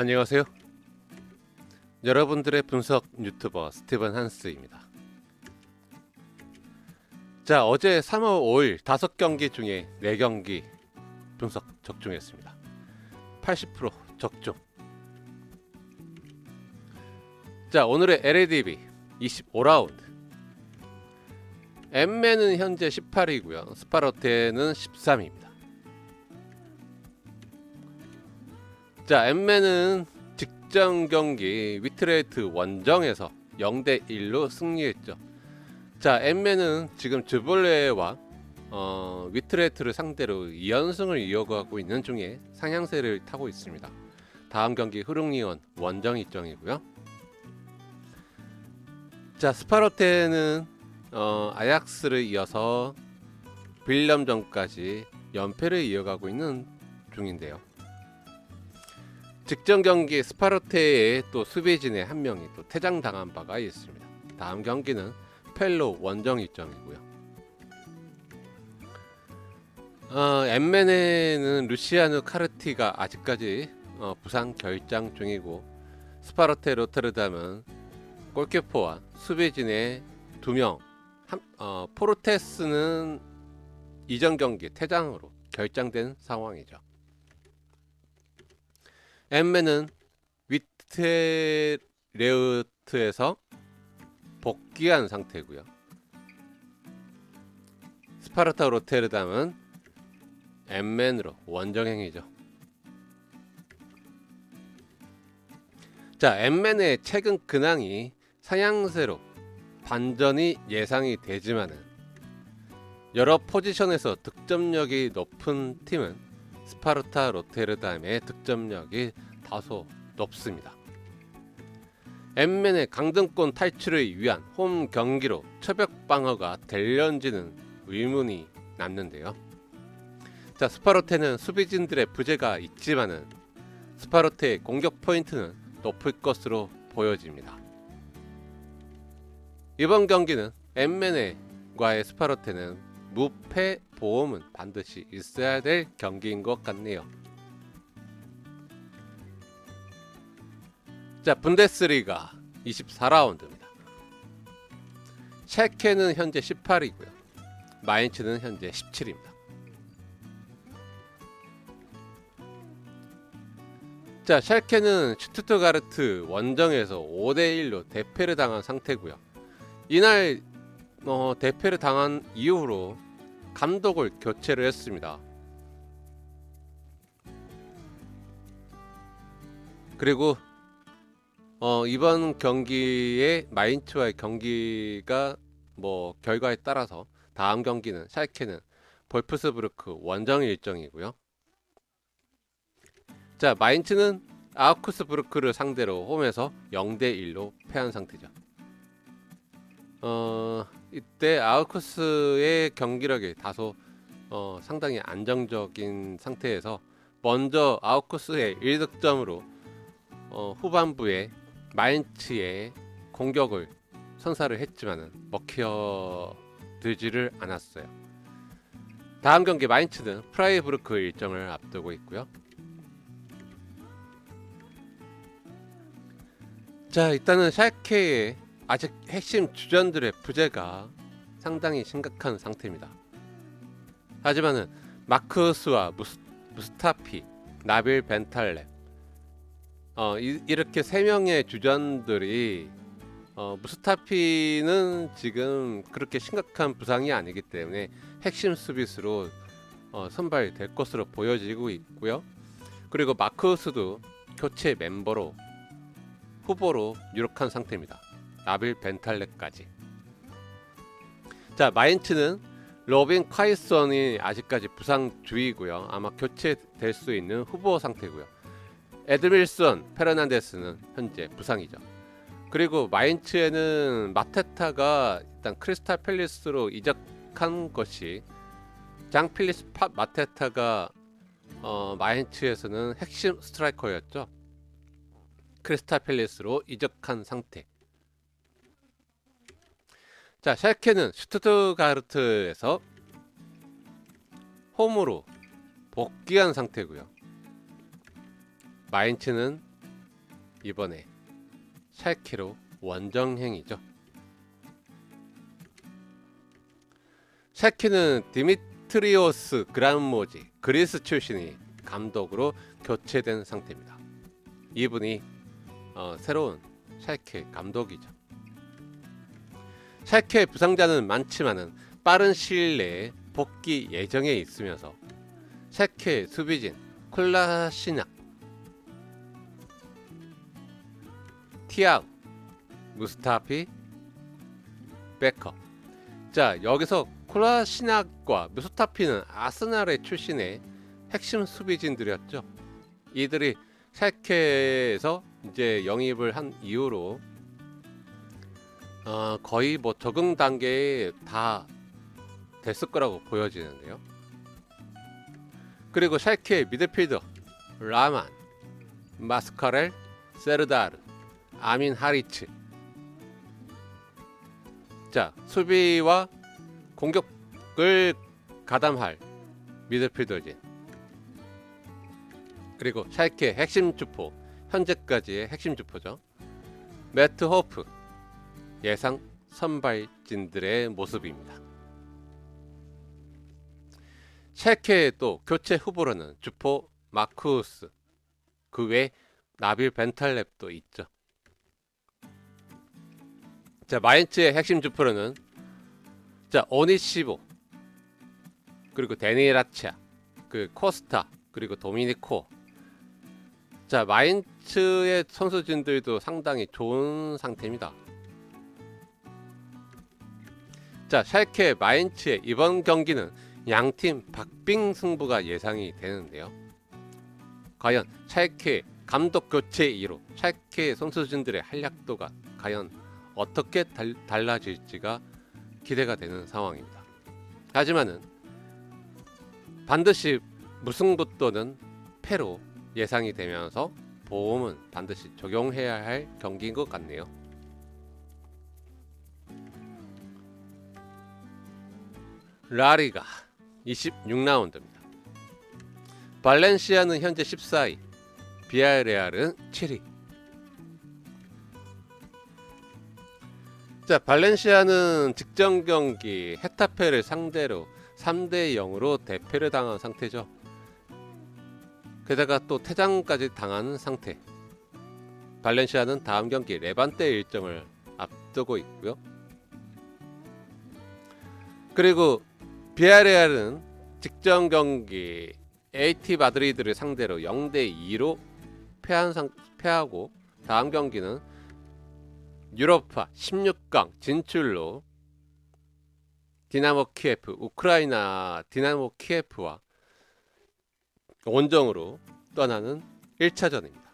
안녕하세요. 여러분들의 분석 유튜버 스티븐 한스입니다. 자, 어제 3월 5일 5경기 중에 4경기 분석 적중했습니다. 80% 적중. 자, 오늘의 LADB 25라운드. 엠맨은 현재 18이고요. 스파로테는 13입니다. 자, 엠맨은 직전 경기 위트레이트 원정에서 0대 1로 승리했죠. 자, 엠맨은 지금 즈볼레와 어, 위트레이트를 상대로 2연승을 이어가고 있는 중에 상향세를 타고 있습니다. 다음 경기 흐릉리온 원정 일정이고요. 자, 스파르테는 어, 아약스를 이어서 빌럼전까지 연패를 이어가고 있는 중인데요. 직전 경기 스파르테의 또 수비진의 한 명이 또 퇴장당한 바가 있습니다. 다음 경기는 펠로 원정 일정이고요. 어, 엠멘에는 루시아누 카르티가 아직까지 어, 부상 결장 중이고 스파르테 로테르담은 골키퍼와 수비진의 두 명, 어, 포르테스는 이전 경기 퇴장으로 결장된 상황이죠. 엠맨은 위트레우트에서 복귀한 상태고요. 스파르타 로테르담은 엠맨으로 원정행이죠. 자, 엠맨의 최근 근황이 상향세로 반전이 예상이 되지만은 여러 포지션에서 득점력이 높은 팀은 스파르타 로테르담의 득점력이 다소 높습니다. 엠맨의 강등권 탈출을 위한 홈 경기로 처벽 방어가 될런지는 의문이 남는데요. 자, 스파르테는 수비진들의 부재가 있지만은 스파르테의 공격 포인트는 높을 것으로 보여집니다. 이번 경기는 엠맨과의 스파르테는 무패 보험은 반드시 있어야 될 경기인 것 같네요. 자, 분데스리가 24라운드입니다. 셰케는 현재 18이고요. 마인츠는 현재 17입니다. 자, 샬케는 슈투트가르트 원정에서 5대 1로 대패를 당한 상태고요. 이날 어, 대패를 당한 이후로 감독을 교체를 했습니다. 그리고 어, 이번 경기에 마인츠와의 경기가 뭐 결과에 따라서 다음 경기는 샬케는 볼프스부르크 원정 일정이고요. 자, 마인츠는 아우크스부르크를 상대로 홈에서 0대 1로 패한 상태죠. 어, 이때 아우크스의 경기력이 다소 어, 상당히 안정적인 상태에서 먼저 아우크스의 1득점으로 어, 후반부에 마인츠의 공격을 선사를 했지만은 먹혀 들지를 않았어요. 다음 경기 마인츠는 프라이부르크 일정을 앞두고 있고요. 자, 일단은 샬케의 아직 핵심 주전들의 부재가 상당히 심각한 상태입니다. 하지만은 마크스와 무스, 무스타피, 나빌 벤탈렙 어, 이, 이렇게 세 명의 주전들이 어, 무스타피는 지금 그렇게 심각한 부상이 아니기 때문에 핵심 수비수로 어, 선발될 것으로 보여지고 있고요. 그리고 마크스도 교체 멤버로 후보로 유력한 상태입니다. 나빌 벤탈레까지. 자 마인츠는 로빈 카이선이 아직까지 부상 중이고요. 아마 교체될 수 있는 후보 상태고요. 에드밀슨 페르난데스는 현재 부상이죠. 그리고 마인츠에는 마테타가 일단 크리스탈 팰리스로 이적한 것이 장 필리스 파 마테타가 어, 마인츠에서는 핵심 스트라이커였죠. 크리스탈 팰리스로 이적한 상태. 자, 샬케는 슈투트가르트에서 홈으로 복귀한 상태고요. 마인츠는 이번에 샬케로 원정행이죠. 샬케는 디미트리오스 그란모지 그리스 출신이 감독으로 교체된 상태입니다. 이분이 어, 새로운 샬케 감독이죠. 샬케 부상자는 많지만은 빠른 시일 내에 복귀 예정에 있으면서 샬케 수비진 콜라시낙 티아우 무스타피 베커. 자 여기서 콜라시낙과 무스타피는 아스날의 출신의 핵심 수비진들이었죠. 이들이 샬케에서 이제 영입을 한 이후로 어, 거의 뭐 적응 단계에 다 됐을 거라고 보여지는데요. 그리고 샬케의 미드필더 라만, 마스카렐, 세르다르, 아민 하리츠. 자 수비와 공격을 가담할 미드필더진. 그리고 샬케 핵심 주포 현재까지의 핵심 주포죠. 매트 호프 예상 선발진들의 모습입니다. 셰케의 또 교체 후보로는 주포 마쿠스 그 외 나빌 벤탈랩도 있죠. 자 마인츠의 핵심 주포로는 자 오니시보 그리고 데니라차 그 코스타 그리고 도미니코 자 마인츠의 선수진들도 상당히 좋은 상태입니다. 자 샬케 마인츠의 이번 경기는 양팀 박빙 승부가 예상이 되는데요. 과연 샬케 감독 교체 이후로 샬케 선수진들의 활약도가 과연 어떻게 달, 달라질지가 기대가 되는 상황입니다. 하지만은 반드시 무승부 또는 패로 예상이 되면서 보험은 반드시 적용해야 할 경기인 것 같네요. 라리가 26라운드입니다. 발렌시아는 현재 14위, 비아레알은 7위. 자, 발렌시아는 직전 경기 헤타페를 상대로 3대 0으로 대패를 당한 상태죠. 게다가 또 퇴장까지 당한 상태. 발렌시아는 다음 경기 레반테 일정을 앞두고 있고요. 그리고 비아레알은 직전 경기 AT 마드리드를 상대로 0대 2로 패한 상, 패하고 다음 경기는 유로파 16강 진출로 디나모 키예프 우크라이나 디나모 키예프와 원정으로 떠나는 1차전입니다.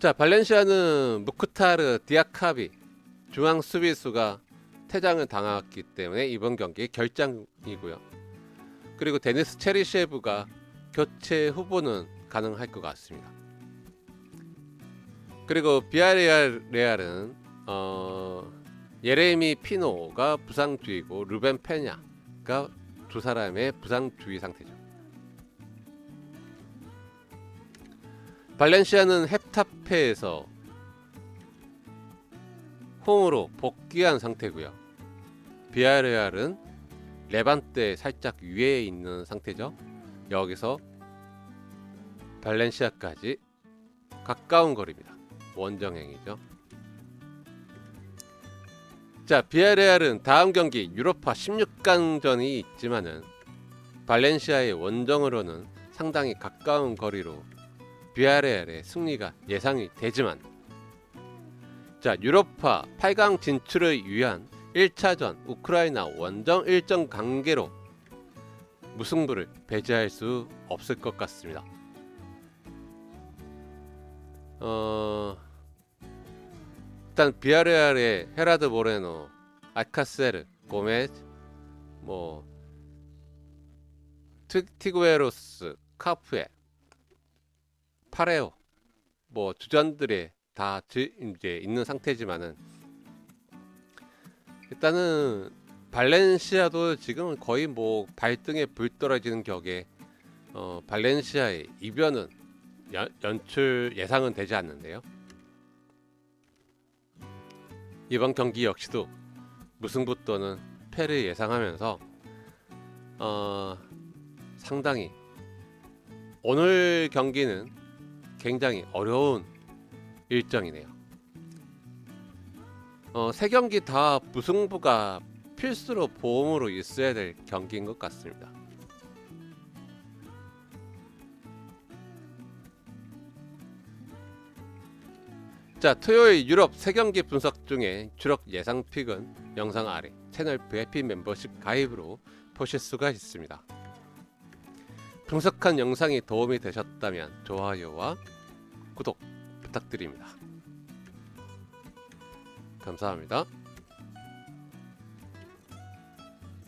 자 발렌시아는 무크타르 디아카비 중앙 수비수가 퇴장을 당했기 때문에 이번 경기 결장이고요. 그리고 데니스 체리셰브가 교체 후보는 가능할 것 같습니다. 그리고 비아레알 레알은 어, 예레미 피노가 부상 중이고 루벤 페냐가 두 사람의 부상 주의 상태죠. 발렌시아는 헵타페에서 홈으로 복귀한 상태고요. 비아레알은 레반테 살짝 위에 있는 상태죠. 여기서 발렌시아까지 가까운 거리입니다. 원정행이죠. 자, 비아레알은 다음 경기 유로파 16강전이 있지만은 발렌시아의 원정으로는 상당히 가까운 거리로 비아레알의 승리가 예상이 되지만 자, 유로파 8강 진출을 위한 1차전 우크라이나 원정 일정 관계로 무승부를 배제할 수 없을 것 같습니다. 어 일단 비아레알의 헤라드 모레노, 알카세르, 고메즈, 뭐 티, 티구에로스, 카프에, 파레오, 뭐 주전들이 다 지, 이제 있는 상태지만은 일단은 발렌시아도 지금 거의 뭐 발등에 불 떨어지는 격에 어, 발렌시아의 이변은 연, 연출 예상은 되지 않는데요. 이번 경기 역시도 무승부 또는 패를 예상하면서 어, 상당히 오늘 경기는 굉장히 어려운 일정이네요. 어, 세 경기 다 무승부가 필수로 보험으로 있어야 될 경기인 것 같습니다. 자, 토요일 유럽 세 경기 분석 중에 주력 예상 픽은 영상 아래 채널 VIP 멤버십 가입으로 보실 수가 있습니다. 분석한 영상이 도움이 되셨다면 좋아요와 구독 부탁드립니다. 감사합니다.